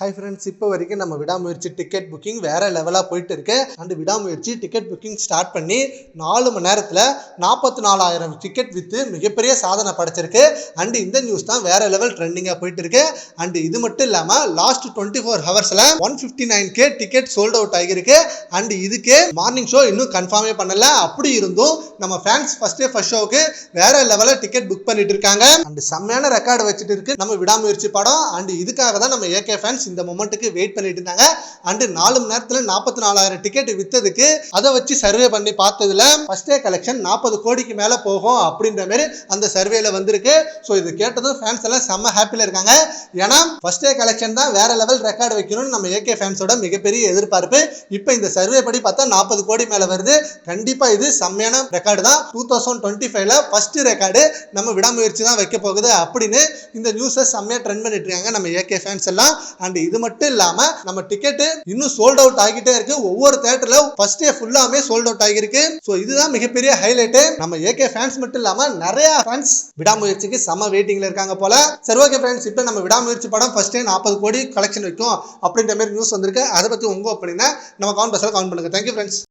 Hi friends இப்போ வரைக்கும் நம்ம விடாமுயற்சி டிக்கெட் புக்கிங் வேற லெவலாக போயிட்டு இருக்கு அண்ட் விடாமுயற்சி டிக்கெட் புக்கிங் ஸ்டார்ட் பண்ணி நாலு மணி நேரத்தில் நாற்பத்தி நாலாயிரம் டிக்கெட் விற்று மிகப்பெரிய சாதனை படைச்சிருக்கு. அண்ட் இந்த நியூஸ் தான் வேற லெவல் ட்ரெண்டிங்காக போயிட்டு இருக்கு அண்ட் இது மட்டும் இல்லாமல் லாஸ்ட் டுவெண்ட்டி ஃபோர் ஹவர்ஸில் one fifty nine K ticket sold out ஆகியிருக்கு. அண்ட் இதுக்கே மார்னிங் ஷோ இன்னும் கன்ஃபார்மே பண்ணல. அப்படி இருந்தும் நம்ம ஃபேன்ஸ் ஃபஸ்ட்டே ஃபர்ஸ்ட் ஷோவுக்கு வேற லெவலில் டிக்கெட் புக் பண்ணிட்டு இருக்காங்க. அண்ட் செம்மையான ரெக்கார்டு வச்சுட்டு இருக்கு நம்ம விடாமுயற்சி படம். அண்ட் இதுக்காக தான் நம்ம ஏகே ஃபேன்ஸ் இந்த மொமெண்ட்டுக்கு வெயிட் பண்ணிட்டு இருந்தாங்க. அண்டு நாலு மணி நேரத்தில் நாற்பத்தி நாலாயிரம் டிக்கெட் விற்றதுக்கு அதை வச்சு சர்வே பண்ணி பார்த்ததுல ஃபர்ஸ்ட் டே கலெக்ஷன் நாற்பது கோடிக்கு மேலே போகும் அப்படின்ற மாதிரி அந்த சர்வேல வந்திருக்கு. ஸோ இது கேட்டதும் ஃபேன்ஸ் எல்லாம் செம்ம ஹாப்பியில் இருக்காங்க. ஏன்னா ஃபர்ஸ்ட் டே கலெக்ஷன் தான் வேற லெவல் ரெக்கார்டு வைக்கணும்னு நம்ம ஏகே ஃபேன்ஸோட மிகப்பெரிய எதிர்பார்ப்பு. இப்போ இந்த சர்வே படி பார்த்தா நாற்பது கோடி மேலே வருது. கண்டிப்பாக இது செம்மையான ரெக்கார்டு தான். டூ தௌசண்ட் டுவெண்ட்டி ஃபைவ்ல ஃபர்ஸ்ட் ரெக்கார்டு நம்ம விடாமுயற்சி தான் வைக்க போகுது அப்படின்னு இந்த நியூஸை செம்மையாக ட்ரெண்ட் பண்ணிட்டு இருக்காங்க நம்ம ஏகே ஃபேன்ஸ் எல்லாம். அண்ட் இது மட்டும் இல்லாமல் நம்ம டிக்கெட்டு இன்னும் சோல்ட் அவுட் ஆகிட்டே இருக்கு. ஒவ்வொரு தியேட்டர்ல ஃபர்ஸ்ட் டே ஃபுல்லாமே சோல்ட் அவுட் ஆகிருக்கு ஸோ இதுதான் மிகப்பெரிய ஹைலைட்டு நம்ம ஏகே ஃபேன்ஸ் மட்டும் இல்லாமல் நிறைய ஃபேன்ஸ் விடாமுயற்சிக்கு செம்ம வெயிட்டிங்ல இருக்காங்க போல. சரி ஓகே ஃப்ரெண்ட்ஸ் இப்போ நம்ம விடாமுயற்சி படம் ஃபர்ஸ்ட் டே நாற்பது கோடி கலெக்ஷன் வைக்கும் அப்படின்ற மாதிரி நியூஸ் வந்திருக்கு. அதை பற்றி உங்க ஒப்பீனியனை நம்ம கவுண்ட் பஸ்ஸில் கவுண்ட் பண்ணுங்க. Thank you friends